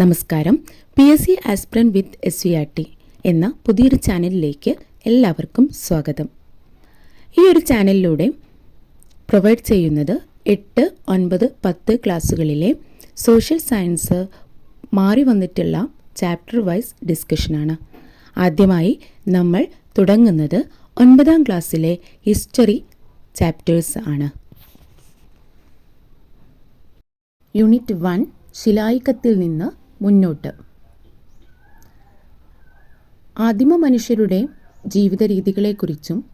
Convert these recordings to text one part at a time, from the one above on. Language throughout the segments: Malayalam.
നമസ്കാരം. P S C aspirant with S V R T എന്ന പുതിയൊരു ചാനലിലേക്ക് എല്ലാവർക്കും സ്വാഗതം. ഈ ഒരു ചാനലിലൂടെ പ്രൊവൈഡ് ചെയ്യുന്നത് എട്ട് ഒൻപത് പത്ത് ക്ലാസ്സുകളിലെ സോഷ്യൽ സയൻസ് മാറി വന്നിട്ടുള്ള ചാപ്റ്റർ വൈസ് ഡിസ്കഷനാണ്. ആദ്യമായി നമ്മൾ തുടങ്ങുന്നത് ഒൻപതാം ക്ലാസ്സിലെ ഹിസ്റ്ററി ചാപ്റ്റേഴ്സ് ആണ്. യൂണിറ്റ് വൺ ശിലായിക്കത്തിൽ നിന്ന് മുന്നോട്ട്. ആദിമ മനുഷ്യരുടെ ജീവിത രീതികളെക്കുറിച്ചും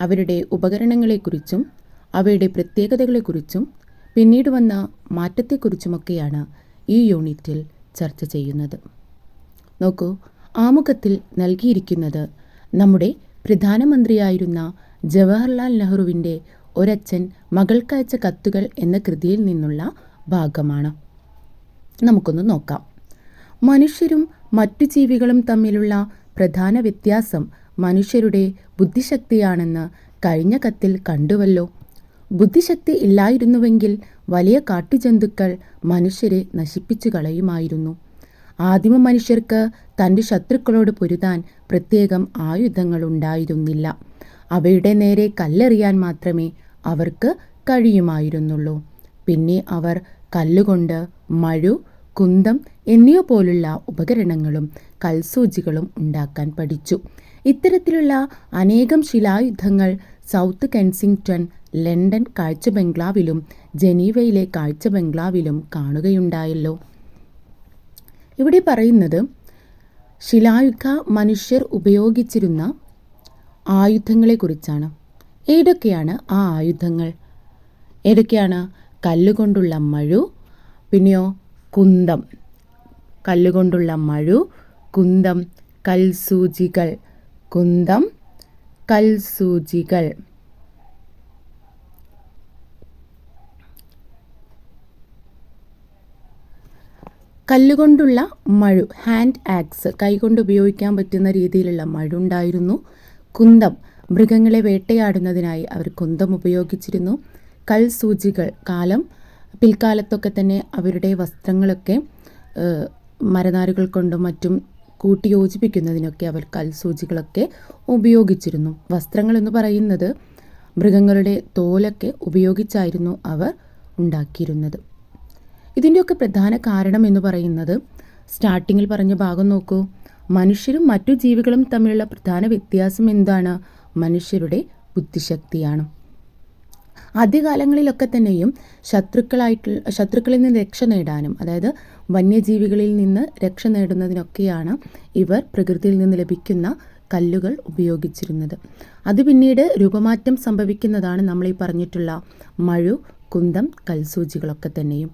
അവരുടെ ഉപകരണങ്ങളെക്കുറിച്ചും അവയുടെ പ്രത്യേകതകളെക്കുറിച്ചും പിന്നീട് വന്ന മാറ്റത്തെക്കുറിച്ചുമൊക്കെയാണ് ഈ യൂണിറ്റിൽ ചർച്ച ചെയ്യുന്നത്. നോക്കൂ ആമുഖത്തിൽ നൽകിയിരിക്കുന്നത് നമ്മുടെ പ്രധാനമന്ത്രിയായിരുന്ന ജവഹർലാൽ നെഹ്റുവിന്റെ ഒരച്ഛൻ മകൾക്കയച്ച കത്തുകൾ എന്ന കൃതിയിൽ നിന്നുള്ള ഭാഗമാണ്. നമുക്കൊന്ന് നോക്കാം. മനുഷ്യരും മറ്റു ജീവികളും തമ്മിലുള്ള പ്രധാന വ്യത്യാസം മനുഷ്യരുടെ ബുദ്ധിശക്തിയാണെന്ന് കഴിഞ്ഞ കത്തിൽ കണ്ടുവല്ലോ. ബുദ്ധിശക്തി ഇല്ലായിരുന്നുവെങ്കിൽ വലിയ കാട്ടുജന്തുക്കൾ മനുഷ്യരെ നശിപ്പിച്ചു കളയുമായിരുന്നു. ആദിമ മനുഷ്യർക്ക് തന്റെ ശത്രുക്കളോട് പൊരുതാൻ പ്രത്യേകം ആയുധങ്ങളുണ്ടായിരുന്നില്ല അവയുടെ നേരെ കല്ലെറിയാൻ മാത്രമേ അവർക്ക് കഴിയുമായിരുന്നുള്ളൂ. പിന്നെ അവർ കല്ലുകൊണ്ട് മഴു കുന്തം എന്നിവ പോലുള്ള ഉപകരണങ്ങളും കൽസൂചികളും ഉണ്ടാക്കാൻ പഠിച്ചു. ഇത്തരത്തിലുള്ള അനേകം ശിലായുധങ്ങൾ സൗത്ത് കെൻസിംഗ്ടൺ ലണ്ടൻ കാഴ്ച ബംഗ്ലാവിലും ജനീവയിലെ കാഴ്ച ബംഗ്ലാവിലും കാണുകയുണ്ടായല്ലോ. ഇവിടെ പറയുന്നത് ശിലായുഗ മനുഷ്യർ ഉപയോഗിച്ചിരുന്ന ആയുധങ്ങളെക്കുറിച്ചാണ്. ഏതൊക്കെയാണ് ആ ആയുധങ്ങൾ? ഏതൊക്കെയാണ് കല്ലുകൊണ്ടുള്ള മഴു പിന്നെയോ കുന്തം. കല്ലുകൊണ്ടുള്ള മഴു കുന്തം. കൽസൂചികൾ കുന്തം. കൽസൂചികൾ. കല്ലുകൊണ്ടുള്ള മഴു ഹാൻഡ് ആക്സ് കൈകൊണ്ട് ഉപയോഗിക്കാൻ പറ്റുന്ന രീതിയിലുള്ള മഴുണ്ടായിരുന്നു കുന്തം മൃഗങ്ങളെ വേട്ടയാടുന്നതിനായി അവർ കുന്തം ഉപയോഗിച്ചിരുന്നു. കൽസൂചികൾ കാലം പിൽക്കാലത്തൊക്കെ തന്നെ അവരുടെ വസ്ത്രങ്ങളൊക്കെ മരനാരുകൾ കൊണ്ടും മറ്റും കൂട്ടി യോജിപ്പിക്കുന്നതിനൊക്കെ അവർ കൽസൂചികളൊക്കെ ഉപയോഗിച്ചിരുന്നു. വസ്ത്രങ്ങൾ എന്ന് പറയുന്നത് മൃഗങ്ങളുടെ തോലൊക്കെ ഉപയോഗിച്ചായിരുന്നു അവർ ഉണ്ടാക്കിയിരുന്നത്. ഇതിന്റെയൊക്കെ പ്രധാന കാരണം എന്ന് പറയുന്നത് സ്റ്റാർട്ടിങ്ങിൽ പറഞ്ഞ ഭാഗം നോക്കൂ. മനുഷ്യരും മറ്റു ജീവികളും തമ്മിലുള്ള പ്രധാന വ്യത്യാസം എന്താണ്? മനുഷ്യരുടെ ബുദ്ധിശക്തിയാണ്. ആദ്യകാലങ്ങളിലൊക്കെ തന്നെയും ശത്രുക്കളായിട്ടുള്ള ശത്രുക്കളിൽ നിന്ന് രക്ഷ നേടാനും അതായത് വന്യജീവികളിൽ നിന്ന് രക്ഷ നേടുന്നതിനൊക്കെയാണ് ഇവർ പ്രകൃതിയിൽ നിന്ന് ലഭിക്കുന്ന കല്ലുകൾ ഉപയോഗിച്ചിരുന്നത്. അത് പിന്നീട് രൂപമാറ്റം സംഭവിക്കുന്നതാണ് നമ്മൾ ഈ പറഞ്ഞിട്ടുള്ള മഴു കുന്തം കൽസൂചികളൊക്കെ തന്നെയും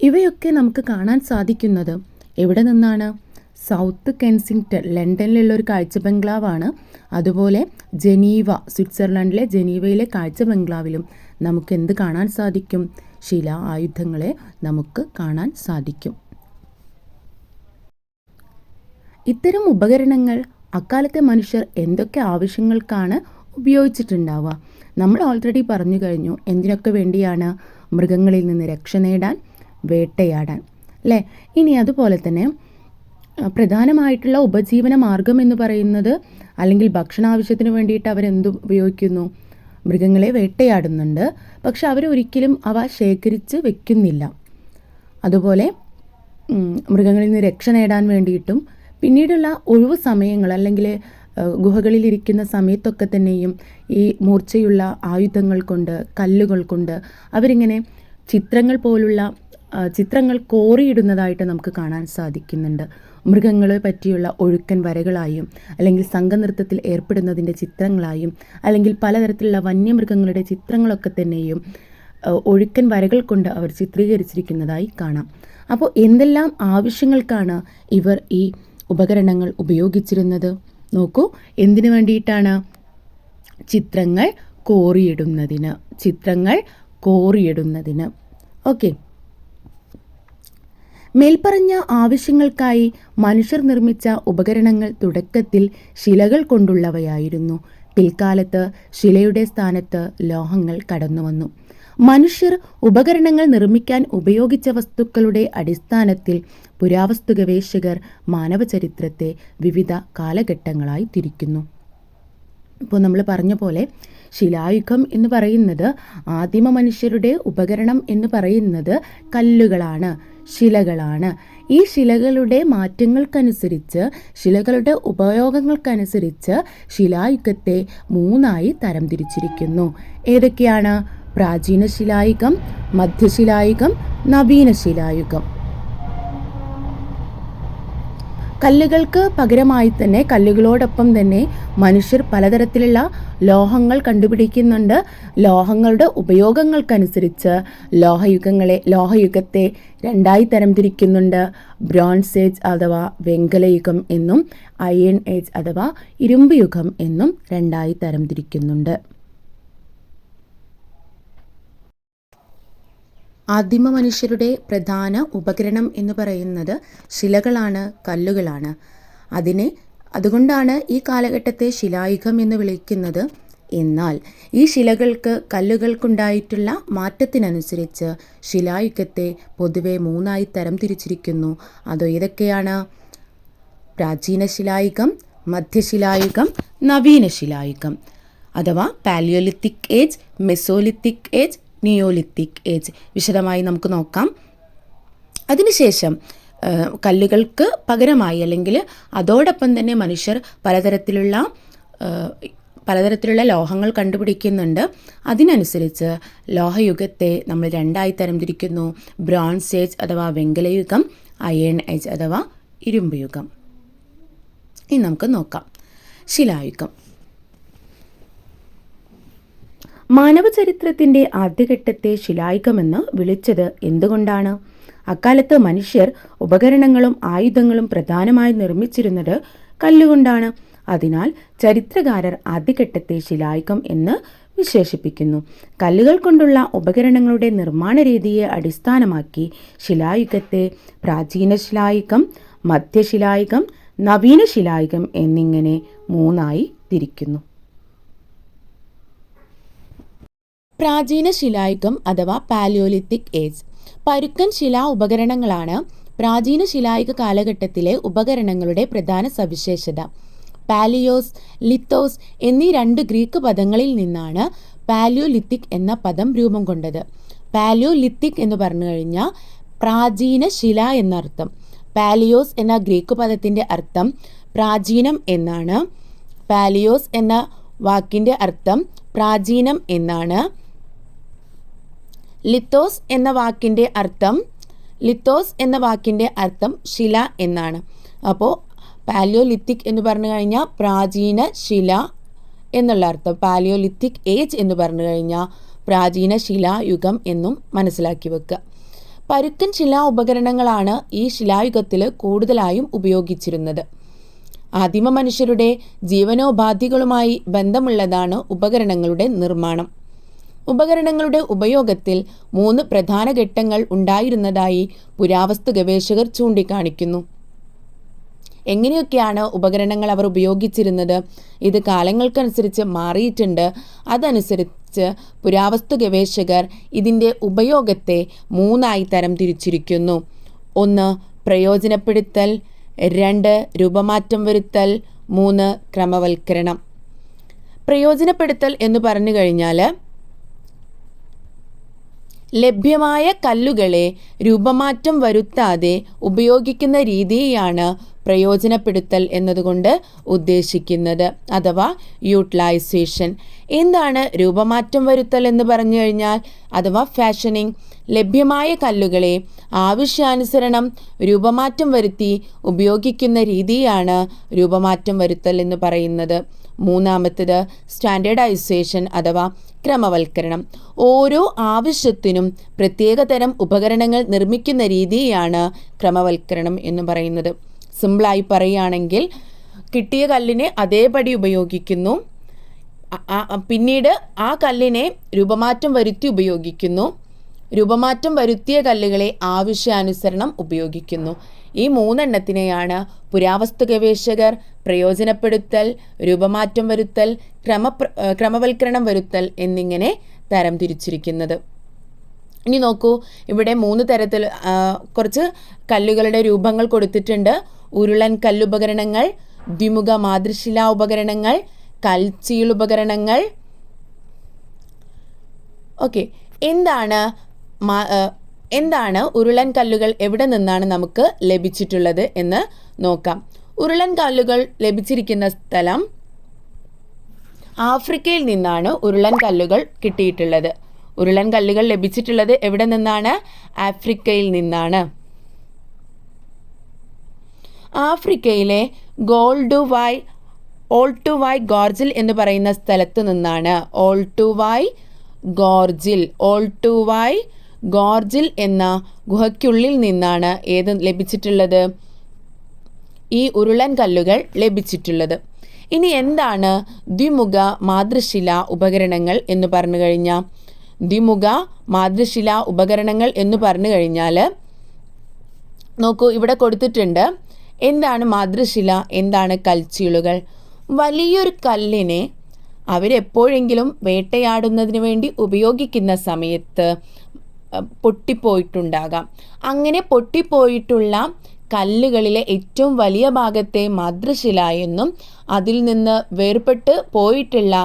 ഇവയൊക്കെ നമുക്ക് കാണാൻ സാധിക്കുന്നത് എവിടെ നിന്നാണ്? സൗത്ത് കെൻസിങ്ടൺ ലണ്ടനിലുള്ള ഒരു കാഴ്ച ബംഗ്ലാവാണ്. അതുപോലെ ജനീവ സ്വിറ്റ്സർലൻഡിലെ ജനീവയിലെ കാഴ്ച ബംഗ്ലാവിലും നമുക്ക് എന്ത് കാണാൻ സാധിക്കും? ശില ആയുധങ്ങളെ നമുക്ക് കാണാൻ സാധിക്കും. ഇത്തരം ഉപകരണങ്ങൾ അക്കാലത്തെ മനുഷ്യർ എന്തൊക്കെ ആവശ്യങ്ങൾക്കാണ് ഉപയോഗിച്ചിട്ടുണ്ടാവുക? നമ്മൾ ഓൾറെഡി പറഞ്ഞു കഴിഞ്ഞു എന്തിനൊക്കെ വേണ്ടിയാണ് മൃഗങ്ങളിൽ നിന്ന് രക്ഷ നേടാൻ വേട്ടയാടാൻ അല്ലേ? ഇനി അതുപോലെ തന്നെ പ്രധാനമായിട്ടുള്ള ഉപജീവന മാർഗം എന്ന് പറയുന്നത് അല്ലെങ്കിൽ ഭക്ഷണ ആവശ്യത്തിന് വേണ്ടിയിട്ട് അവരെന്ത് ഉപയോഗിക്കുന്നു? മൃഗങ്ങളെ വേട്ടയാടുന്നുണ്ട്. പക്ഷെ അവരൊരിക്കലും അവ ശേഖരിച്ച് വെക്കുന്നില്ല. അതുപോലെ മൃഗങ്ങളിൽ നിന്ന് രക്ഷ നേടാൻ വേണ്ടിയിട്ടും പിന്നീടുള്ള ഒഴിവ് സമയങ്ങൾ അല്ലെങ്കിൽ ഗുഹകളിലിരിക്കുന്ന സമയത്തൊക്കെ തന്നെയും ഈ മൂർച്ചയുള്ള ആയുധങ്ങൾ കൊണ്ട് കല്ലുകൾ കൊണ്ട് അവരിങ്ങനെ ചിത്രങ്ങൾ പോലുള്ള ചിത്രങ്ങൾ കോറിയിടുന്നതായിട്ട് നമുക്ക് കാണാൻ സാധിക്കുന്നുണ്ട്. മൃഗങ്ങളെ പറ്റിയുള്ള ഒഴുക്കൻ വരകളായും അല്ലെങ്കിൽ സംഘനൃത്തത്തിൽ ഏർപ്പെടുന്നതിന്റെ ചിത്രങ്ങളായും അല്ലെങ്കിൽ പലതരത്തിലുള്ള വന്യമൃഗങ്ങളുടെ ചിത്രങ്ങളൊക്കെ തന്നെയും ഒഴുക്കൻ വരകൾ കൊണ്ട് അവർ ചിത്രീകരിച്ചിരിക്കുന്നതായി കാണാം. അപ്പോൾ എന്തെല്ലാം ആവശ്യങ്ങൾക്കാണ് ഇവർ ഈ ഉപകരണങ്ങൾ ഉപയോഗിച്ചിരുന്നത്? നോക്കൂ എന്തിനു വേണ്ടിയിട്ടാണ്? ചിത്രങ്ങൾ കോറിയിടുന്നതിന് ചിത്രങ്ങൾ കോറിയിടുന്നതിന്. ഓക്കെ. മേൽപ്പറഞ്ഞ ആവശ്യങ്ങൾക്കായി മനുഷ്യർ നിർമ്മിച്ച ഉപകരണങ്ങൾ തുടക്കത്തിൽ ശിലകൾ കൊണ്ടുള്ളവയായിരുന്നു. പിൽക്കാലത്ത് ശിലയുടെ സ്ഥാനത്ത് ലോഹങ്ങൾ കടന്നുവന്നു. മനുഷ്യർ ഉപകരണങ്ങൾ നിർമ്മിക്കാൻ ഉപയോഗിച്ച വസ്തുക്കളുടെ അടിസ്ഥാനത്തിൽ പുരാവസ്തു ഗവേഷകർ മാനവചരിത്രത്തെ വിവിധ കാലഘട്ടങ്ങളായി തിരിക്കുന്നു. ഇപ്പോൾ നമ്മൾ പറഞ്ഞ പോലെ ശിലായുഗം എന്ന് പറയുന്നത് ആദിമ മനുഷ്യരുടെ ഉപകരണം എന്ന് പറയുന്നത് കല്ലുകളാണ്. ശിലകളാണ്. ഈ ശിലകളുടെ മാറ്റങ്ങൾക്കനുസരിച്ച് ശിലകളുടെ ഉപയോഗങ്ങൾക്കനുസരിച്ച് ശിലായുഗത്തെ മൂന്നായി തരംതിരിച്ചിരിക്കുന്നു. ഏതൊക്കെയാണ്? പ്രാചീന ശിലായുഗം മധ്യശിലായുഗം നവീന ശിലായുഗം. കല്ലുകൾക്ക് പകരമായി തന്നെ കല്ലുകളോടൊപ്പം തന്നെ മനുഷ്യർ പലതരത്തിലുള്ള ലോഹങ്ങൾ കണ്ടുപിടിക്കുന്നുണ്ട്. ലോഹങ്ങളുടെ ഉപയോഗങ്ങൾക്കനുസരിച്ച് ലോഹയുഗങ്ങളെ ലോഹയുഗത്തെ രണ്ടായി തരംതിരിക്കുന്നുണ്ട്. ബ്രോൺസ് ഏജ് അഥവാ വെങ്കലയുഗം എന്നും അയൺ ഏജ് അഥവാ ഇരുമ്പ് യുഗം എന്നും രണ്ടായി തരംതിരിക്കുന്നുണ്ട്. ആദിമ മനുഷ്യരുടെ പ്രധാന ഉപകരണം എന്ന് പറയുന്നത് ശിലകളാണ് കല്ലുകളാണ്. അതിനെ അതുകൊണ്ടാണ് ഈ കാലഘട്ടത്തെ ശിലായുഗം എന്ന് വിളിക്കുന്നത്. എന്നാൽ ഈ ശിലകൾക്ക് കല്ലുകൾക്കുണ്ടായിട്ടുള്ള മാറ്റത്തിനനുസരിച്ച് ശിലായുഗത്തെ പൊതുവെ മൂന്നായി തരം തിരിച്ചിരിക്കുന്നു. അത് ഏതൊക്കെയാണ്? പ്രാചീന ശിലായുഗം മധ്യശിലായുഗം നവീന ശിലായുഗം. അഥവാ palaeolithic age mesolithic age neolithic age വിശദമായി നമുക്ക് നോക്കാം. അതിനുശേഷം കല്ലുകൾക്ക് പകരമായി അല്ലെങ്കിൽ അതോടൊപ്പം തന്നെ മനുഷ്യർ പലതരത്തിലുള്ള പലതരത്തിലുള്ള ലോഹങ്ങൾ കണ്ടുപിടിക്കുന്നുണ്ട്. അതിനനുസരിച്ച് ലോഹയുഗത്തെ നമ്മൾ രണ്ടായി തരംതിരിക്കുന്നു. ബ്രോൺസ് ഏജ് അഥവാ വെങ്കലയുഗം അയൺ ഏജ് അഥവാ ഇരുമ്പ് യുഗം ഇനി നമുക്ക് നോക്കാം. ശിലായുഗം. മാനവചരിത്രത്തിന്റെ ആദ്യഘട്ടത്തെ ശിലായുഗമെന്ന് വിളിച്ചത് എന്തുകൊണ്ടാണ്? അക്കാലത്ത് മനുഷ്യർ ഉപകരണങ്ങളും ആയുധങ്ങളും പ്രധാനമായി നിർമ്മിച്ചിരുന്നത് കല്ലുകൊണ്ടാണ്. അതിനാൽ ചരിത്രകാരർ ആദ്യഘട്ടത്തെ ശിലായുഗം എന്ന് വിശേഷിപ്പിക്കുന്നു. കല്ലുകൾ കൊണ്ടുള്ള ഉപകരണങ്ങളുടെ നിർമ്മാണ രീതിയെ അടിസ്ഥാനമാക്കി ശിലായുഗത്തെ പ്രാചീന ശിലായുഗം മധ്യശിലായുഗം നവീന ശിലായുഗം എന്നിങ്ങനെ മൂന്നായി തിരിക്കുന്നു. പ്രാചീന ശിലായുഗം അഥവാ പാലിയോലിത്തിക് ഏജ്. പരുക്കൻ ശിലാ ഉപകരണങ്ങളാണ് പ്രാചീന ശിലായുഗ കാലഘട്ടത്തിലെ ഉപകരണങ്ങളുടെ പ്രധാന സവിശേഷത. പാലിയോസ് ലിത്തോസ് എന്നീ രണ്ട് ഗ്രീക്ക് പദങ്ങളിൽ നിന്നാണ് പാലിയോലിത്തിക് എന്ന പദം രൂപം കൊണ്ടത്. പാലിയോലിത്തിക് എന്ന് പറഞ്ഞു കഴിഞ്ഞാൽ പ്രാചീന ശില എന്നർത്ഥം. പാലിയോസ് എന്ന ഗ്രീക്ക് പദത്തിന്റെ അർത്ഥം പ്രാചീനം എന്നാണ്. പാലിയോസ് എന്ന വാക്കിന്റെ അർത്ഥം പ്രാചീനം എന്നാണ്. ലിത്തോസ് എന്ന വാക്കിന്റെ അർത്ഥം ലിത്തോസ് എന്ന വാക്കിന്റെ അർത്ഥം ശില എന്നാണ്. അപ്പോൾ പാലിയോലിത്തിക് എന്ന് പറഞ്ഞു കഴിഞ്ഞാൽ പ്രാചീന ശില എന്നുള്ള അർത്ഥം. പാലിയോലിത്തിക് ഏജ് എന്ന് പറഞ്ഞു കഴിഞ്ഞാൽ പ്രാചീന ശിലായുഗം എന്നും മനസ്സിലാക്കി വെക്കുക. പരുക്കൻ ശിലാ ഉപകരണങ്ങളാണ് ഈ ശിലായുഗത്തിൽ കൂടുതലായും ഉപയോഗിച്ചിരുന്നത്. ആദിമ മനുഷ്യരുടെ ജീവനോപാധികളുമായി ബന്ധമുള്ളതാണ് ഉപകരണങ്ങളുടെ നിർമ്മാണം. ഉപകരണങ്ങളുടെ ഉപയോഗത്തിൽ മൂന്ന് പ്രധാന ഘട്ടങ്ങൾ ഉണ്ടായിരുന്നതായി പുരാവസ്തു ഗവേഷകർ ചൂണ്ടിക്കാണിക്കുന്നു. എങ്ങനെയൊക്കെയാണ് ഉപകരണങ്ങൾ അവർ ഉപയോഗിച്ചിരുന്നത്? ഇത് കാലങ്ങൾക്കനുസരിച്ച് മാറിയിട്ടുണ്ട്. അതനുസരിച്ച് പുരാവസ്തു ഗവേഷകർ ഇതിന്റെ ഉപയോഗത്തെ മൂന്നായി തരം തിരിച്ചിരിക്കുന്നു. ഒന്ന് പ്രയോജനപ്പെടുത്തൽ. രണ്ട് രൂപമാറ്റം വരുത്തൽ. മൂന്ന് ക്രമവൽക്കരണം. പ്രയോജനപ്പെടുത്തൽ എന്ന് പറഞ്ഞു കഴിഞ്ഞാൽ ലഭ്യമായ കല്ലുകളെ രൂപമാറ്റം വരുത്താതെ ഉപയോഗിക്കുന്ന രീതിയാണ് പ്രയോജനപ്പെടുത്തൽ എന്നതുകൊണ്ട് ഉദ്ദേശിക്കുന്നത് അഥവാ യൂട്ടിലൈസേഷൻ. എന്താണ് രൂപമാറ്റം വരുത്തൽ എന്ന് പറഞ്ഞു കഴിഞ്ഞാൽ അഥവാ ഫാഷനിങ്. ലഭ്യമായ കല്ലുകളെ ആവശ്യാനുസരണം രൂപമാറ്റം വരുത്തി ഉപയോഗിക്കുന്ന രീതിയാണ് രൂപമാറ്റം വരുത്തൽ എന്ന് പറയുന്നത്. മൂന്നാമത്തേത് സ്റ്റാൻഡേർഡൈസേഷൻ അഥവാ ക്രമവൽക്കരണം ഓരോ ആവശ്യത്തിനും പ്രത്യേകതരം ഉപകരണങ്ങൾ നിർമ്മിക്കുന്ന രീതിയാണ് ക്രമവൽക്കരണം എന്ന് പറയുന്നത്. സിമ്പിളായി പറയുകയാണെങ്കിൽ കിട്ടിയ കല്ലിനെ അതേപടി ഉപയോഗിക്കുന്നു. പിന്നീട് ആ കല്ലിനെ രൂപമാറ്റം വരുത്തി ഉപയോഗിക്കുന്നു. രൂപമാറ്റം വരുത്തിയ കല്ലുകളെ ആവശ്യാനുസരണം ഉപയോഗിക്കുന്നു. ഈ മൂന്നെണ്ണത്തിനെയാണ് പുരാവസ്തു ഗവേഷകർ പ്രയോജനപ്പെടുത്തൽ രൂപമാറ്റം വരുത്തൽ ക്രമ ക്രമവൽക്കരണം വരുത്തൽ എന്നിങ്ങനെ തരം തിരിച്ചിരിക്കുന്നത്. ഇനി നോക്കൂ ഇവിടെ മൂന്ന് തരത്തിൽ കുറച്ച് കല്ലുകളുടെ രൂപങ്ങൾ കൊടുത്തിട്ടുണ്ട്. ഉരുളൻ കല്ലുപകരണങ്ങൾ ദ്വിമുഖ മാതൃശിലാ ഉപകരണങ്ങൾ കൽച്ചീൾ ഉപകരണങ്ങൾ. ഓക്കെ എന്താണ് എന്താണ് ഉരുളൻ കല്ലുകൾ എവിടെ നിന്നാണ് നമുക്ക് ലഭിച്ചിട്ടുള്ളത് എന്ന് നോക്കാം. ഉരുളൻ കല്ലുകൾ ലഭിച്ചിരിക്കുന്ന സ്ഥലം ആഫ്രിക്കയിൽ നിന്നാണ് ഉരുളൻ കല്ലുകൾ കിട്ടിയിട്ടുള്ളത്. ഉരുളൻ കല്ലുകൾ ലഭിച്ചിട്ടുള്ളത് എവിടെ നിന്നാണ്? ആഫ്രിക്കയിൽ നിന്നാണ്. ആഫ്രിക്കയിലെ ഗോൾഡുവായ് ഓൾട്ടുവായ് ഗോർജിൽ എന്ന് പറയുന്ന സ്ഥലത്ത് നിന്നാണ്. ഓൾട്ടുവായ് ഗോർജിൽ ഓൾട്ടുവായ് ഗോർജിൽ എന്ന ഗുഹയ്ക്കുള്ളിൽ നിന്നാണ് ഏത് ലഭിച്ചിട്ടുള്ളത്? ഈ ഉരുളൻ കല്ലുകൾ ലഭിച്ചിട്ടുള്ളത്. ഇനി എന്താണ് ദ്വിമുഖ മാതൃശില ഉപകരണങ്ങൾ എന്ന് പറഞ്ഞു കഴിഞ്ഞാൽ? ദ്വിമുഖ മാതൃശില ഉപകരണങ്ങൾ എന്ന് പറഞ്ഞു കഴിഞ്ഞാൽ നോക്കൂ ഇവിടെ കൊടുത്തിട്ടുണ്ട്. എന്താണ് മാതൃശില? എന്താണ് കൽച്ചീളുകൾ? വലിയൊരു കല്ലിനെ അവരെപ്പോഴെങ്കിലും വേട്ടയാടുന്നതിന് വേണ്ടി ഉപയോഗിക്കുന്ന സമയത്ത് പൊട്ടിപ്പോയിട്ടുണ്ടാകാം. അങ്ങനെ പൊട്ടിപ്പോയിട്ടുള്ള കല്ലുകളിലെ ഏറ്റവും വലിയ ഭാഗത്തെ മാതൃശില എന്നും അതിൽ നിന്ന് വേർപെട്ട് പോയിട്ടുള്ള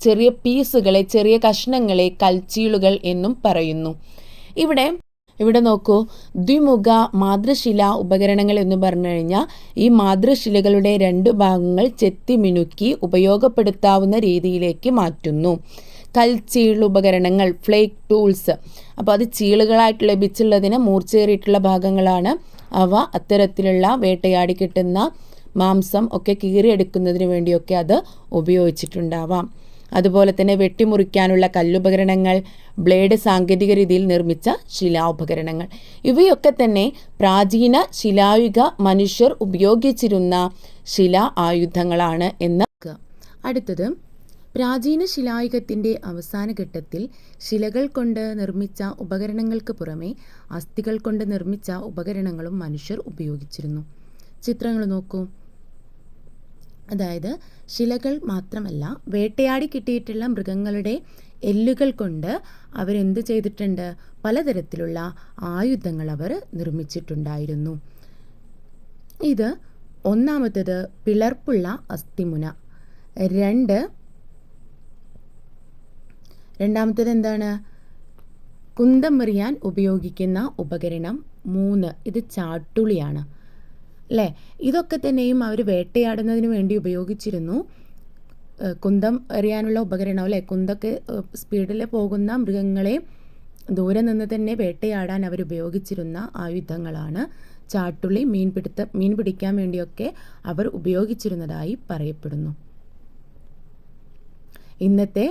ചെറിയ പീസുകളെ ചെറിയ കഷ്ണങ്ങളെ കൽച്ചീളുകൾ എന്നും പറയുന്നു. ഇവിടെ ഇവിടെ നോക്കൂ. ദ്വിമുഖ മാതൃശില ഉപകരണങ്ങൾ എന്ന് പറഞ്ഞു കഴിഞ്ഞാൽ ഈ മാതൃശിലകളുടെ രണ്ട് ഭാഗങ്ങൾ ചെത്തി മിനുക്കി ഉപയോഗപ്പെടുത്താവുന്ന രീതിയിലേക്ക് മാറ്റുന്നു. കൽച്ചീൾ ഉപകരണങ്ങൾ ഫ്ലേക്ക് ടൂൾസ്. അപ്പോൾ അത് ചീളുകളായിട്ട് ലഭിച്ചുള്ളതിന് മൂർച്ചയേറിയിട്ടുള്ള ഭാഗങ്ങളാണ്. അവ അത്തരത്തിലുള്ള വേട്ടയാടി കിട്ടുന്ന മാംസം ഒക്കെ കീറിയെടുക്കുന്നതിന് വേണ്ടിയൊക്കെ അത് ഉപയോഗിച്ചിട്ടുണ്ടാവാം. അതുപോലെ തന്നെ വെട്ടിമുറിക്കാനുള്ള കല്ലുപകരണങ്ങൾ ബ്ലേഡ് സാങ്കേതിക രീതിയിൽ നിർമ്മിച്ച ശിലാ ഉപകരണങ്ങൾ. ഇവയൊക്കെ തന്നെ പ്രാചീന ശിലായുഗ മനുഷ്യർ ഉപയോഗിച്ചിരുന്ന ശിലാ ആയുധങ്ങളാണ് എന്ന് അടുത്തത് പ്രാചീന ശിലായുഗത്തിന്റെ അവസാന ഘട്ടത്തിൽ ശിലകൾ കൊണ്ട് നിർമ്മിച്ച ഉപകരണങ്ങൾക്ക് പുറമെ അസ്ഥികൾ കൊണ്ട് നിർമ്മിച്ച ഉപകരണങ്ങളും മനുഷ്യർ ഉപയോഗിച്ചിരുന്നു. ചിത്രങ്ങൾ നോക്കൂ. അതായത് ശിലകൾ മാത്രമല്ല വേട്ടയാടി കിട്ടിയിട്ടുള്ള മൃഗങ്ങളുടെ എല്ലുകൾ കൊണ്ട് അവരെന്ത് ചെയ്തിട്ടുണ്ട്? പലതരത്തിലുള്ള ആയുധങ്ങൾ അവർ നിർമ്മിച്ചിട്ടുണ്ടായിരുന്നു. ഇത് ഒന്നാമത്തേത് പിളർപ്പുള്ള അസ്ഥിമുന. രണ്ട് രണ്ടാമത്തേത് എന്താണ്? കുന്തമെറിയാൻ ഉപയോഗിക്കുന്ന ഉപകരണം മൂന്ന്. ഇത് ചാട്ടുളിയാണ്. അല്ലേ? ഇതൊക്കെ തന്നെയും അവർ വേട്ടയാടുന്നതിന് വേണ്ടി ഉപയോഗിച്ചിരുന്നു. കുന്തം എറിയാനുള്ള ഉപകരണം അല്ലേ? കുന്തൊക്കെ സ്പീഡിൽ പോകുന്ന മൃഗങ്ങളെ ദൂരെ നിന്ന് തന്നെ വേട്ടയാടാൻ അവർ ഉപയോഗിച്ചിരുന്ന ആയുധങ്ങളാണ് ചാട്ടുളി മീൻപിടുത്ത മീൻ പിടിക്കാൻ വേണ്ടിയൊക്കെ അവർ ഉപയോഗിച്ചിരുന്നതായി പറയപ്പെടുന്നു. ഇന്നത്തെ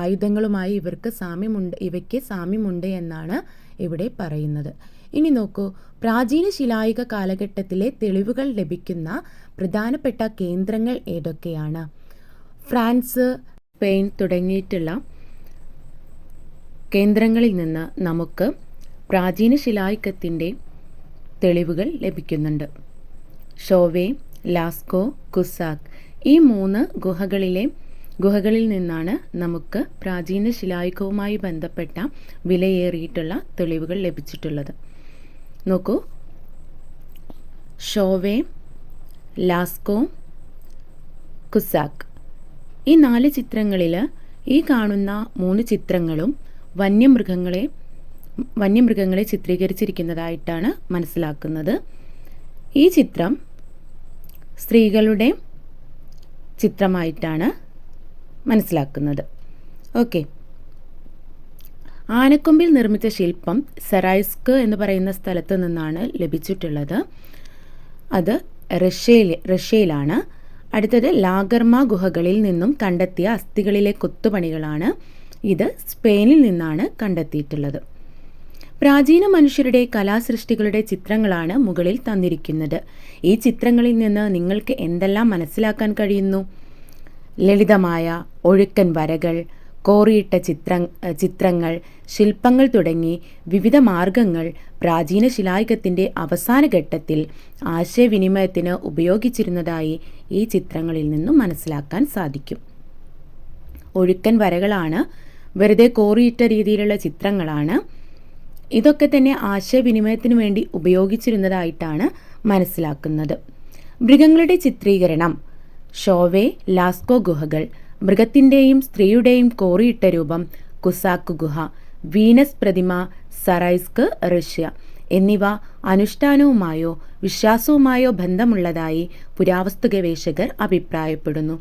ആയുധങ്ങളുമായി ഇവർക്ക് സാമ്യമുണ്ട് ഇവയ്ക്ക് സാമ്യമുണ്ട് എന്നാണ് ഇവിടെ പറയുന്നത്. ഇനി നോക്കൂ പ്രാചീന ശിലായുഗ കാലഘട്ടത്തിലെ തെളിവുകൾ ലഭിക്കുന്ന പ്രധാനപ്പെട്ട കേന്ദ്രങ്ങൾ ഏതൊക്കെയാണ്? ഫ്രാൻസ് സ്പെയിൻ തുടങ്ങിയിട്ടുള്ള കേന്ദ്രങ്ങളിൽ നിന്ന് നമുക്ക് പ്രാചീന ശിലായുഗത്തിന്റെ തെളിവുകൾ ലഭിക്കുന്നുണ്ട്. ഷോവേ ലാസ്കോ കുസാക് ഈ മൂന്ന് ഗുഹകളിലെ ഗുഹകളിൽ നിന്നാണ് നമുക്ക് പ്രാചീന ശിലായുഗവുമായി ബന്ധപ്പെട്ട വിലയേറിയിട്ടുള്ള തെളിവുകൾ ലഭിച്ചിട്ടുള്ളത്. നോക്കൂ. Chauvet Lascaux Cussac. ഈ നാല് ചിത്രങ്ങളിൽ ഈ കാണുന്ന മൂന്ന് ചിത്രങ്ങളും വന്യമൃഗങ്ങളെ വന്യമൃഗങ്ങളെ ചിത്രീകരിച്ചിരിക്കുന്നതായിട്ടാണ് മനസ്സിലാക്കുന്നത്. ഈ ചിത്രം സ്ത്രീകളുടെ ചിത്രമായിട്ടാണ് മനസ്സിലാക്കുന്നത്. ഓക്കെ. ആനക്കൊമ്പിൽ നിർമ്മിച്ച ശില്പം സെറൈസ്ക് എന്ന് പറയുന്ന സ്ഥലത്ത് നിന്നാണ് ലഭിച്ചിട്ടുള്ളത്. അത് റഷ്യയിൽ റഷ്യയിലാണ്. അടുത്തത് ലാഗർമ ഗുഹകളിൽ നിന്നും കണ്ടെത്തിയ അസ്ഥികളിലെ കൊത്തുപണികളാണ് ഇത് സ്പെയിനിൽ നിന്നാണ് കണ്ടെത്തിയിട്ടുള്ളത്. പ്രാചീന മനുഷ്യരുടെ കലാസൃഷ്ടികളുടെ ചിത്രങ്ങളാണ് മുകളിൽ തന്നിരിക്കുന്നത്. ഈ ചിത്രങ്ങളിൽ നിന്ന് നിങ്ങൾക്ക് എന്തെല്ലാം മനസ്സിലാക്കാൻ കഴിയുന്നു? ലളിതമായ ഒഴുക്കൻ വരകൾ കോറിയിട്ട ചിത്ര ചിത്രങ്ങൾ ശില്പങ്ങൾ തുടങ്ങി വിവിധ മാർഗങ്ങൾ പ്രാചീന ശിലായുഗത്തിന്റെ അവസാന ഘട്ടത്തിൽ ആശയവിനിമയത്തിന് ഉപയോഗിച്ചിരുന്നതായി ഈ ചിത്രങ്ങളിൽ നിന്നും മനസ്സിലാക്കാൻ സാധിക്കും. ഒഴുക്കൻ വരകളാണ് വെറുതെ കോറിയിട്ട രീതിയിലുള്ള ചിത്രങ്ങളാണ്. ഇതൊക്കെ തന്നെ ആശയവിനിമയത്തിന് വേണ്ടി ഉപയോഗിച്ചിരുന്നതായിട്ടാണ് മനസ്സിലാക്കുന്നത്. മൃഗങ്ങളുടെ ചിത്രീകരണം ഷോവെ ലാസ്കോ ഗുഹകൾ മൃഗത്തിന്റെയും സ്ത്രീയുടെയും കോറിയിട്ട രൂപം കുസാക്കു ഗുഹ വീനസ് പ്രതിമ സറൈസ്ക് റഷ്യ എന്നിവ അനുഷ്ഠാനവുമായോ വിശ്വാസവുമായോ ബന്ധമുള്ളതായി പുരാവസ്തു ഗവേഷകർ അഭിപ്രായപ്പെടുന്നു.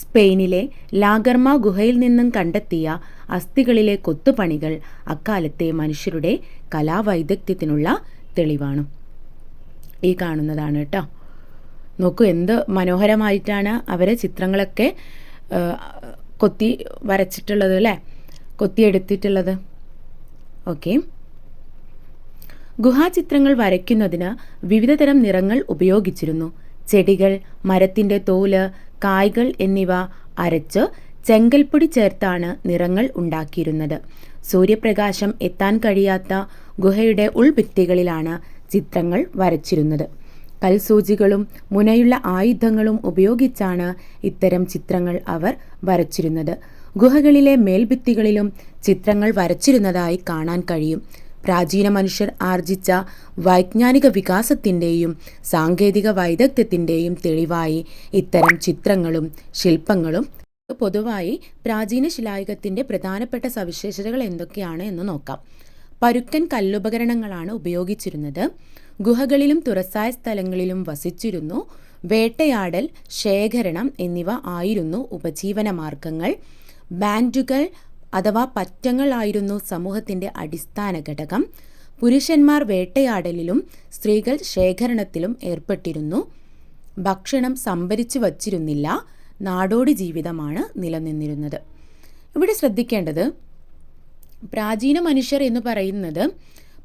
സ്പെയിനിലെ ലാഗർമ ഗുഹയിൽ നിന്നും കണ്ടെത്തിയ അസ്ഥികളിലെ കൊത്തുപണികൾ അക്കാലത്തെ മനുഷ്യരുടെ കലാവൈദഗ്ധ്യത്തിനുള്ള തെളിവാണ്. ഈ കാണുന്നതാണ് കേട്ടോ നോക്കൂ എന്ത് മനോഹരമായിട്ടാണ് അവരെ ചിത്രങ്ങളൊക്കെ കൊത്തി വരച്ചിട്ടുള്ളത് അല്ലേ? കൊത്തിയെടുത്തിട്ടുള്ളത്. ഓക്കെ. ഗുഹാചിത്രങ്ങൾ വരയ്ക്കുന്നതിന് വിവിധതരം നിറങ്ങൾ ഉപയോഗിച്ചിരുന്നു. ചെടികൾ മരത്തിന്റെ തോൽ കായ്കൾ എന്നിവ അരച്ച് ചെങ്കൽപ്പൊടി ചേർത്താണ് നിറങ്ങൾ ഉണ്ടാക്കിയിരുന്നത്. സൂര്യപ്രകാശം എത്താൻ കഴിയാത്ത ഗുഹയുടെ ഉൾഭിത്തികളിലാണ് ചിത്രങ്ങൾ വരച്ചിരുന്നത്. കൽസൂചികളും മുനയുള്ള ആയുധങ്ങളും ഉപയോഗിച്ചാണ് ഇത്തരം ചിത്രങ്ങൾ അവർ വരച്ചിരുന്നത്. ഗുഹകളിലെ മേൽഭിത്തികളിലും ചിത്രങ്ങൾ വരച്ചിരുന്നതായി കാണാൻ കഴിയും. പ്രാചീന മനുഷ്യർ ആർജിച്ച വൈജ്ഞാനിക വികാസത്തിന്റെയും സാങ്കേതിക വൈദഗ്ധ്യത്തിന്റെയും തെളിവായി ഇത്തരം ചിത്രങ്ങളും ശില്പങ്ങളും പൊതുവായി പ്രാചീന ശിലായുഗത്തിന്റെ പ്രധാനപ്പെട്ട സവിശേഷതകൾ എന്തൊക്കെയാണ് എന്ന് നോക്കാം. പരുക്കൻ കല്ലുപകരണങ്ങളാണ് ഉപയോഗിച്ചിരുന്നത്. ഗുഹകളിലും തുറസായ സ്ഥലങ്ങളിലും വസിച്ചിരുന്നു. വേട്ടയാടൽ ശേഖരണം എന്നിവ ആയിരുന്നു ഉപജീവന മാർഗങ്ങൾ. ബാൻഡുകൾ അഥവാ പറ്റങ്ങളായിരുന്നു സമൂഹത്തിന്റെ അടിസ്ഥാന ഘടകം. പുരുഷന്മാർ വേട്ടയാടലിലും സ്ത്രീകൾ ശേഖരണത്തിലും ഏർപ്പെട്ടിരുന്നു. ഭക്ഷണം സംഭരിച്ചു വച്ചിരുന്നില്ല. നാടോടി ജീവിതമാണ് നിലനിന്നിരുന്നത്. ഇവിടെ ശ്രദ്ധിക്കേണ്ടത് പ്രാചീന മനുഷ്യർ എന്ന് പറയുന്നത്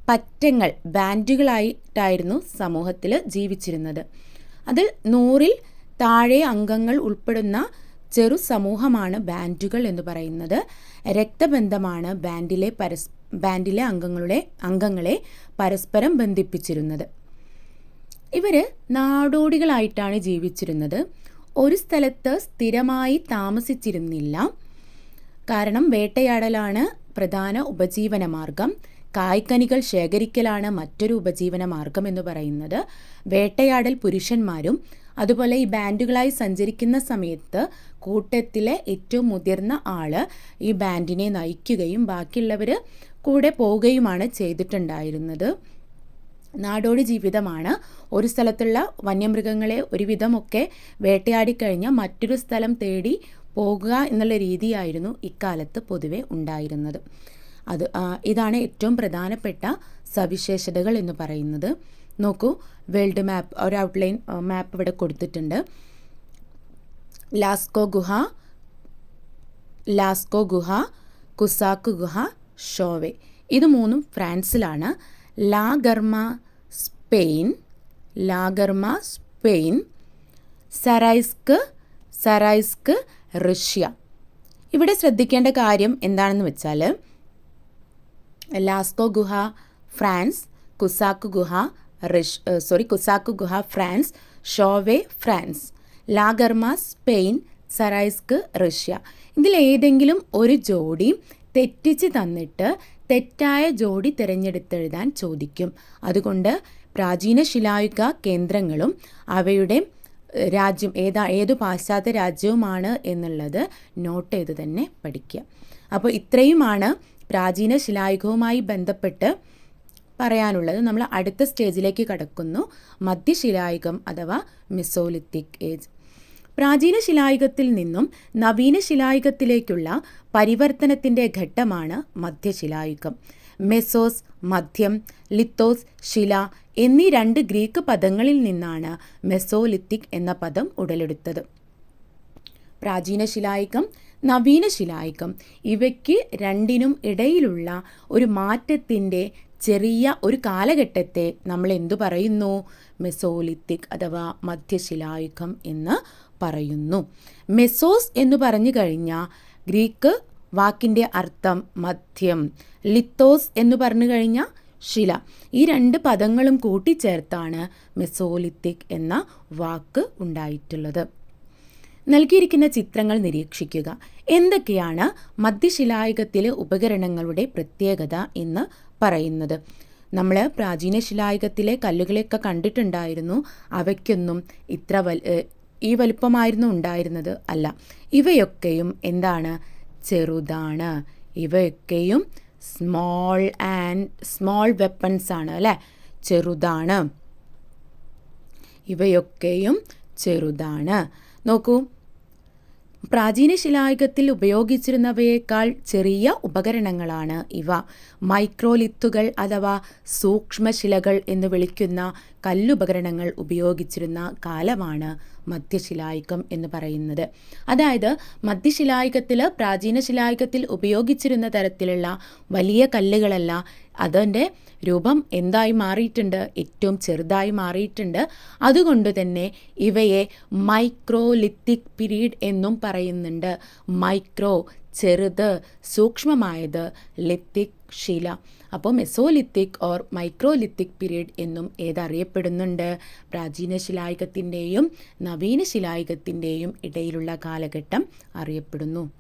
പറ്റങ്ങൾ ബാൻഡുകളായിട്ടായിരുന്നു സമൂഹത്തിൽ ജീവിച്ചിരുന്നത്. അതിൽ നൂറിൽ താഴെ അംഗങ്ങൾ ഉൾപ്പെടുന്ന ചെറു സമൂഹമാണ് ബാൻഡുകൾ എന്ന് പറയുന്നത്. രക്തബന്ധമാണ് ബാൻഡിലെ പരസ് ബാൻഡിലെ അംഗങ്ങളുടെ അംഗങ്ങളെ പരസ്പരം ബന്ധിപ്പിച്ചിരുന്നത്. ഇവർ നാടോടികളായിട്ടാണ് ജീവിച്ചിരുന്നത്. ഒരു സ്ഥലത്ത് സ്ഥിരമായി താമസിച്ചിരുന്നില്ല. കാരണം വേട്ടയാടലാണ് പ്രധാന ഉപജീവന മാർഗം കായ്ക്കനികൾ ശേഖരിക്കലാണ് മറ്റൊരു ഉപജീവന മാർഗം എന്ന് പറയുന്നത്. വേട്ടയാടൽ പുരുഷന്മാരും അതുപോലെ ഈ ബാൻഡുകളായി സഞ്ചരിക്കുന്ന സമയത്ത് കൂട്ടത്തിലെ ഏറ്റവും മുതിർന്ന ആൾ ഈ ബാൻഡിനെ നയിക്കുകയും ബാക്കിയുള്ളവർ കൂടെ പോവുകയുമാണ് ചെയ്തിട്ടുണ്ടായിരുന്നത്. നാടോടി ജീവിതമാണ്. ഒരു സ്ഥലത്തുള്ള വന്യമൃഗങ്ങളെ ഒരുവിധമൊക്കെ വേട്ടയാടിക്കഴിഞ്ഞാൽ മറ്റൊരു സ്ഥലം തേടി പോകുക എന്നുള്ള രീതിയായിരുന്നു ഇക്കാലത്ത് പൊതുവെ ഉണ്ടായിരുന്നത്. അത് ഇതാണ് ഏറ്റവും പ്രധാനപ്പെട്ട സവിശേഷതകൾ എന്ന് പറയുന്നത്. നോക്കൂ വേൾഡ് മാപ്പ് ഒരു ഔട്ട്ലൈൻ മാപ്പ് ഇവിടെ കൊടുത്തിട്ടുണ്ട്. ലാസ്കോ ഗുഹ ലാസ്കോ ഗുഹ കുസാക്ക് ഗുഹ ഷോവേ ഇത് മൂന്നും ഫ്രാൻസിലാണ്. La Garma Spain La Garma Spain Zaraysk Zaraysk Russia ഇവിടെ ശ്രദ്ധിക്കേണ്ട കാര്യം എന്താണെന്ന് വെച്ചാൽ ലാസ്കോ ഗുഹ ഫ്രാൻസ് കുസാക്കു ഗുഹ റഷ് സോറി കുസാക്കു ഗുഹ France Chauvet France La Garma Spain Zaraysk Russia. ഇതിലേതെങ്കിലും ഒരു ജോഡി തെറ്റിച്ച് തന്നിട്ട് തെറ്റായ ജോഡി തിരഞ്ഞെടുത്തെഴുതാൻ ചോദിക്കും. അതുകൊണ്ട് പ്രാചീന ശിലായുഗ കേന്ദ്രങ്ങളും അവയുടെ രാജ്യം ഏതാ ഏതു പാശ്ചാത്യ രാജ്യവുമാണ് എന്നുള്ളത് നോട്ട് ചെയ്ത് തന്നെ പഠിക്കുക. അപ്പോൾ ഇത്രയുമാണ് പ്രാചീന ശിലായുഗവുമായി ബന്ധപ്പെട്ട് പറയാനുള്ളത് നമ്മൾ അടുത്ത സ്റ്റേജിലേക്ക് കടക്കുന്നു. മധ്യശിലായുഗം അഥവാ മിസോലിത്തിക് ഏജ്. പ്രാചീന ശിലായുഗത്തിൽ നിന്നും നവീന ശിലായുഗത്തിലേക്കുള്ള പരിവർത്തനത്തിന്റെ ഘട്ടമാണ് മധ്യശിലായുഗം. മെസോസ് മധ്യം ലിത്തോസ് ശില എന്നീ രണ്ട് ഗ്രീക്ക് പദങ്ങളിൽ നിന്നാണ് മെസോലിത്തിക് എന്ന പദം ഉടലെടുത്തത്. പ്രാചീന ശിലായുഗം നവീന ശിലായുഗം ഇവയ്ക്ക് രണ്ടിനും ഇടയിലുള്ള ഒരു മാറ്റത്തിന്റെ ചെറിയ ഒരു കാലഘട്ടത്തെ നമ്മൾ എന്തു പറയുന്നു? മെസോലിത്തിക് അഥവാ മധ്യശിലായുഗം എന്ന് പറയുന്നു. മെസോസ് എന്ന് പറഞ്ഞു കഴിഞ്ഞാൽ ഗ്രീക്ക് വാക്കിന്റെ അർത്ഥം മധ്യം. ലിത്തോസ് എന്ന് പറഞ്ഞു കഴിഞ്ഞാൽ ശില. ഈ രണ്ട് പദങ്ങളും കൂട്ടിച്ചേർത്താണ് മെസോലിത്തിക് എന്ന വാക്ക് ഉണ്ടായിട്ടുള്ളത്. നൽകിയിരിക്കുന്ന ചിത്രങ്ങൾ നിരീക്ഷിക്കുക. എന്തൊക്കെയാണ് മധ്യശിലായുഗത്തിലെ ഉപകരണങ്ങളുടെ പ്രത്യേകത എന്ന് പറയുന്നത്? നമ്മൾ പ്രാചീന ശിലായുഗത്തിലെ കല്ലുകളെയൊക്കെ കണ്ടിട്ടുണ്ടായിരുന്നു. അവയ്ക്കൊന്നും ഇത്ര വൽ ഈ വലുപ്പമായിരുന്നു ഉണ്ടായിരുന്നത് അല്ല. ഇവയൊക്കെയും എന്താണ്? ചെറുതാണ്. ഇവയൊക്കെയും സ്മോൾ ആൻഡ് സ്മോൾ വെപ്പൺസ് ആണ് അല്ലേ? ചെറുതാണ്. ഇവയൊക്കെയും ചെറുതാണ്. നോക്കൂ പ്രാചീന ശിലായുഗത്തിൽ ഉപയോഗിച്ചിരുന്നവയേക്കാൾ ചെറിയ ഉപകരണങ്ങളാണ് ഇവ. മൈക്രോലിത്തുകൾ അഥവാ സൂക്ഷ്മശിലകൾ എന്ന് വിളിക്കുന്ന കല്ലുപകരണങ്ങൾ ഉപയോഗിച്ചിരുന്ന കാലമാണ് മധ്യശിലായുഗം എന്ന് പറയുന്നത്. അതായത് മധ്യശിലായുഗത്തിൽ പ്രാചീന ശിലായുഗത്തിൽ ഉപയോഗിച്ചിരുന്ന തരത്തിലുള്ള വലിയ കല്ലുകളല്ല അതിന്റെ രൂപം എന്തായി മാറിയിട്ടുണ്ട്? ഏറ്റവും ചെറുതായി മാറിയിട്ടുണ്ട്. അതുകൊണ്ട് തന്നെ ഇവയെ മൈക്രോലിത്തിക് പീരീഡ് എന്നും പറയുന്നുണ്ട്. മൈക്രോ ചെറുത് സൂക്ഷ്മമായത് ലിത്തിക് ശില. അപ്പോൾ മെസോലിത്തിക് ഓർ മൈക്രോലിത്തിക് പീരീഡ് എന്നും ഏതറിയപ്പെടുന്നുണ്ട്? പ്രാചീന ശിലായുഗത്തിന്റെയും നവീന ശിലായുഗത്തിന്റെയും ഇടയിലുള്ള കാലഘട്ടം അറിയപ്പെടുന്നു.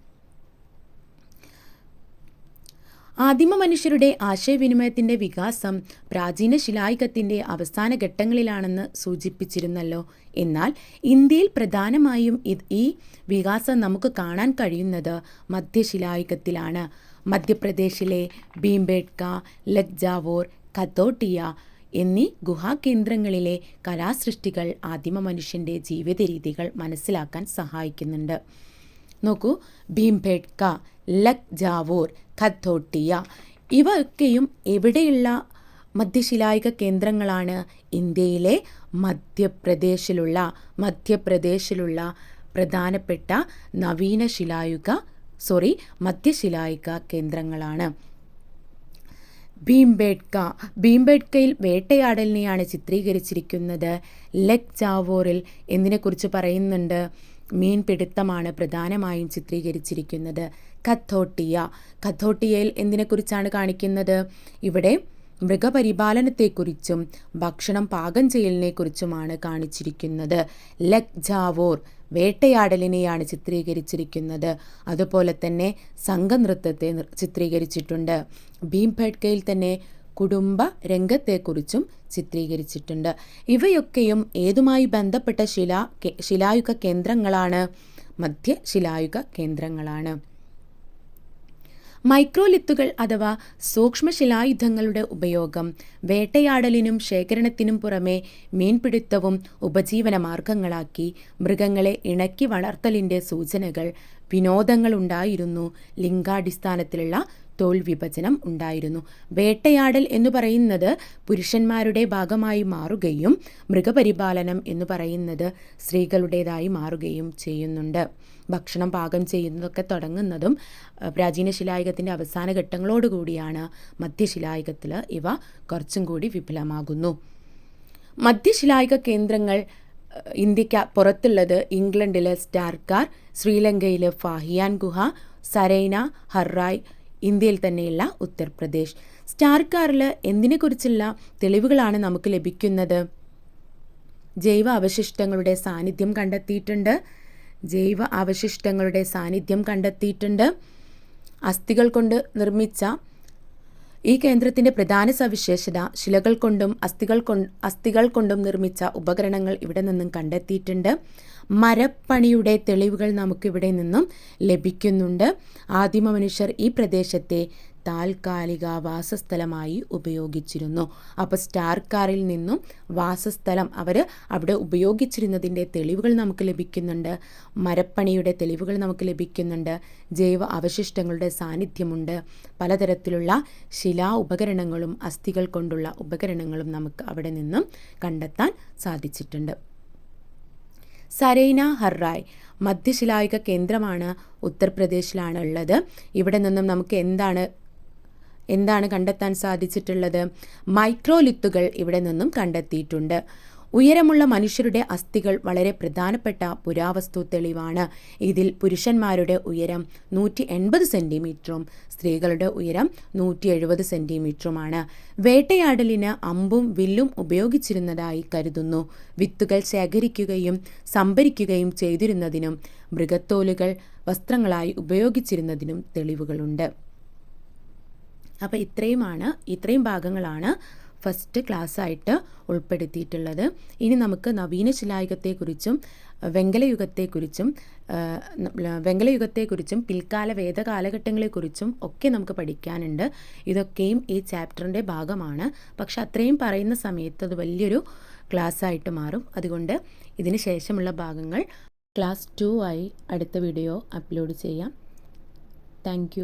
ആദിമ മനുഷ്യരുടെ ആശയവിനിമയത്തിന്റെ വികാസം പ്രാചീന ശിലായുഗത്തിന്റെ അവസാന ഘട്ടങ്ങളിലാണെന്ന് സൂചിപ്പിച്ചിരുന്നല്ലോ. എന്നാൽ ഇന്ത്യയിൽ പ്രധാനമായും ഈ വികാസം നമുക്ക് കാണാൻ കഴിയുന്നത് മധ്യശിലായുഗത്തിലാണ് മധ്യപ്രദേശിലെ ഭീംബേഡ്ക ലഗ്ജാവോർ കത്തോട്ടിയ എന്നീ ഗുഹാകേന്ദ്രങ്ങളിലെ കലാസൃഷ്ടികൾ ആദിമ മനുഷ്യന്റെ ജീവിത രീതികൾ മനസ്സിലാക്കാൻ സഹായിക്കുന്നുണ്ട്. നോക്കൂ. ഭീംബേഡ്ക ലക് ജാവോർ ഖത്തോട്ടിയ ഇവയൊക്കെയും എവിടെയുള്ള മധ്യശിലായിക കേന്ദ്രങ്ങളാണ്? ഇന്ത്യയിലെ മധ്യപ്രദേശിലുള്ള മധ്യപ്രദേശിലുള്ള പ്രധാനപ്പെട്ട നവീന ശിലായുഗ സോറി മധ്യശിലായിക കേന്ദ്രങ്ങളാണ്. ഭീംബേഡ്ക ഭീംബേഡ്കയിൽ വേട്ടയാടലിനെയാണ് ചിത്രീകരിച്ചിരിക്കുന്നത്. ലെക് ജാവോറിൽ എന്തിനെക്കുറിച്ച് പറയുന്നുണ്ട്? മീൻപിടുത്തമാണ് പ്രധാനമായും ചിത്രീകരിച്ചിരിക്കുന്നത്. കത്തോട്ടിയ. കത്തോട്ടിയയിൽ എന്തിനെക്കുറിച്ചാണ് കാണിക്കുന്നത്? ഇവിടെ മൃഗപരിപാലനത്തെക്കുറിച്ചും ഭക്ഷണം പാകം ചെയ്യലിനെക്കുറിച്ചുമാണ് കാണിച്ചിരിക്കുന്നത്. ലക് ജാവോർ വേട്ടയാടലിനെയാണ് ചിത്രീകരിച്ചിരിക്കുന്നത്. അതുപോലെ തന്നെ സംഘനൃത്തത്തെ ചിത്രീകരിച്ചിട്ടുണ്ട്. ഭീംഭട്കയിൽ തന്നെ കുടുംബ രംഗത്തെക്കുറിച്ചും ചിത്രീകരിച്ചിട്ടുണ്ട്. ഇവയൊക്കെയും ഏതുമായി ബന്ധപ്പെട്ട ശില ശിലായുഗ കേന്ദ്രങ്ങളാണ്. മധ്യ ശിലായുഗ കേന്ദ്രങ്ങളാണ്. മൈക്രോലിത്തുകൾ അഥവാ സൂക്ഷ്മശിലായുധങ്ങളുടെ ഉപയോഗം വേട്ടയാടലിനും ശേഖരണത്തിനും പുറമെ മീൻപിടുത്തവും ഉപജീവന മാർഗങ്ങളാക്കി മൃഗങ്ങളെ ഇണക്കി വളർത്തലിന്റെ സൂചനകൾ വിനോദങ്ങളുണ്ടായിരുന്നു ലിംഗാടിസ്ഥാനത്തിലുള്ള തൊഴിൽ വിഭജനം ഉണ്ടായിരുന്നു. വേട്ടയാടൽ എന്ന് പറയുന്നത് പുരുഷന്മാരുടെ ഭാഗമായി മാറുകയും മൃഗപരിപാലനം എന്ന് പറയുന്നത് സ്ത്രീകളുടേതായി മാറുകയും ചെയ്യുന്നുണ്ട്. ഭക്ഷണം പാകം ചെയ്യുന്നതൊക്കെ തുടങ്ങുന്നതും പ്രാചീന ശിലായുഗത്തിന്റെ അവസാന ഘട്ടങ്ങളോടുകൂടിയാണ് മധ്യശിലായുഗത്തിൽ ഇവ കുറച്ചും കൂടി വിപുലമാകുന്നു. മധ്യശിലായുഗ കേന്ദ്രങ്ങൾ ഇന്ത്യയ്ക്ക് പുറത്തുള്ളത് ഇംഗ്ലണ്ടിലെ സ്റ്റാർക്കാർ ശ്രീലങ്കയിലെ ഫാഹിയാൻ ഗുഹ സരൈന ഹർറായ് ഇന്ത്യയിൽ തന്നെയുള്ള ഉത്തർപ്രദേശ്. സ്റ്റാർക്കാറിൽ എന്തിനെക്കുറിച്ചുള്ള തെളിവുകളാണ് നമുക്ക് ലഭിക്കുന്നത്? ജൈവ അവശിഷ്ടങ്ങളുടെ സാന്നിധ്യം കണ്ടെത്തിയിട്ടുണ്ട്. ജൈവ അവശിഷ്ടങ്ങളുടെ സാന്നിധ്യം കണ്ടെത്തിയിട്ടുണ്ട്. അസ്ഥികൾ കൊണ്ട് നിർമ്മിച്ച ഈ കേന്ദ്രത്തിന്റെ പ്രധാന സവിശേഷത ശിലകൾ കൊണ്ടും അസ്ഥികൾ കൊണ്ട് അസ്ഥികൾ കൊണ്ടും നിർമ്മിച്ച ഉപകരണങ്ങൾ ഇവിടെ നിന്നും കണ്ടെത്തിയിട്ടുണ്ട്. മരപ്പണിയുടെ തെളിവുകൾ നമുക്കിവിടെ നിന്നും ലഭിക്കുന്നുണ്ട്. ആദിമ മനുഷ്യർ ഈ പ്രദേശത്തെ താൽക്കാലിക വാസസ്ഥലമായി ഉപയോഗിച്ചിരുന്നു. അപ്പോൾ സ്റ്റാർക്കാറിൽ നിന്നും വാസസ്ഥലം അവർ അവിടെ ഉപയോഗിച്ചിരുന്നതിന്റെ തെളിവുകൾ നമുക്ക് ലഭിക്കുന്നുണ്ട്. മരപ്പണിയുടെ തെളിവുകൾ നമുക്ക് ലഭിക്കുന്നുണ്ട്. ജൈവ അവശിഷ്ടങ്ങളുടെ സാന്നിധ്യമുണ്ട്. പലതരത്തിലുള്ള ശിലാ ഉപകരണങ്ങളും അസ്ഥികൾ കൊണ്ടുള്ള ഉപകരണങ്ങളും നമുക്ക് അവിടെ നിന്നും കണ്ടെത്താൻ സാധിച്ചിട്ടുണ്ട്. സരൈന ഹർറായ് മധ്യശിലായുഗ കേന്ദ്രമാണ് ഉത്തർപ്രദേശിലാണ് ഉള്ളത് ഇവിടെ നിന്നും നമുക്ക് എന്താണ് എന്താണ് കണ്ടെത്താൻ സാധിച്ചിട്ടുള്ളത്? മൈക്രോലിത്തുകൾ ഇവിടെ നിന്നും കണ്ടെത്തിയിട്ടുണ്ട്. ഉയരമുള്ള മനുഷ്യരുടെ അസ്ഥികൾ വളരെ പ്രധാനപ്പെട്ട പുരാവസ്തു തെളിവാണ്. ഇതിൽ പുരുഷന്മാരുടെ ഉയരം നൂറ്റി എൺപത് സെന്റിമീറ്ററും സ്ത്രീകളുടെ ഉയരം നൂറ്റി എഴുപത് സെന്റിമീറ്ററുമാണ് വേട്ടയാടലിന് അമ്പും വില്ലും ഉപയോഗിച്ചിരുന്നതായി കരുതുന്നു. വിത്തുകൾ ശേഖരിക്കുകയും സംഭരിക്കുകയും ചെയ്തിരുന്നതിനും മൃഗത്തോലുകൾ വസ്ത്രങ്ങളായി ഉപയോഗിച്ചിരുന്നതിനും തെളിവുകളുണ്ട്. അപ്പോൾ ഇത്രയുമാണ് ഇത്രയും ഭാഗങ്ങളാണ് ഫസ്റ്റ് ക്ലാസ്സായിട്ട് ഉൾപ്പെടുത്തിയിട്ടുള്ളത്. ഇനി നമുക്ക് നവീന ശിലായുഗത്തെക്കുറിച്ചും വെങ്കലയുഗത്തെക്കുറിച്ചും വെങ്കലയുഗത്തെക്കുറിച്ചും പിൽക്കാല വേദ കാലഘട്ടങ്ങളെക്കുറിച്ചും ഒക്കെ നമുക്ക് പഠിക്കാനുണ്ട്. ഇതൊക്കെയും ഈ ചാപ്റ്ററിന്റെ ഭാഗമാണ്. പക്ഷെ അത്രയും പറയുന്ന സമയത്ത് അത് വലിയൊരു ക്ലാസ് ആയിട്ട് മാറും. അതുകൊണ്ട് ഇതിന് ശേഷമുള്ള ഭാഗങ്ങൾ ക്ലാസ് ടു ആയി അടുത്ത വീഡിയോ അപ്ലോഡ് ചെയ്യാം. താങ്ക്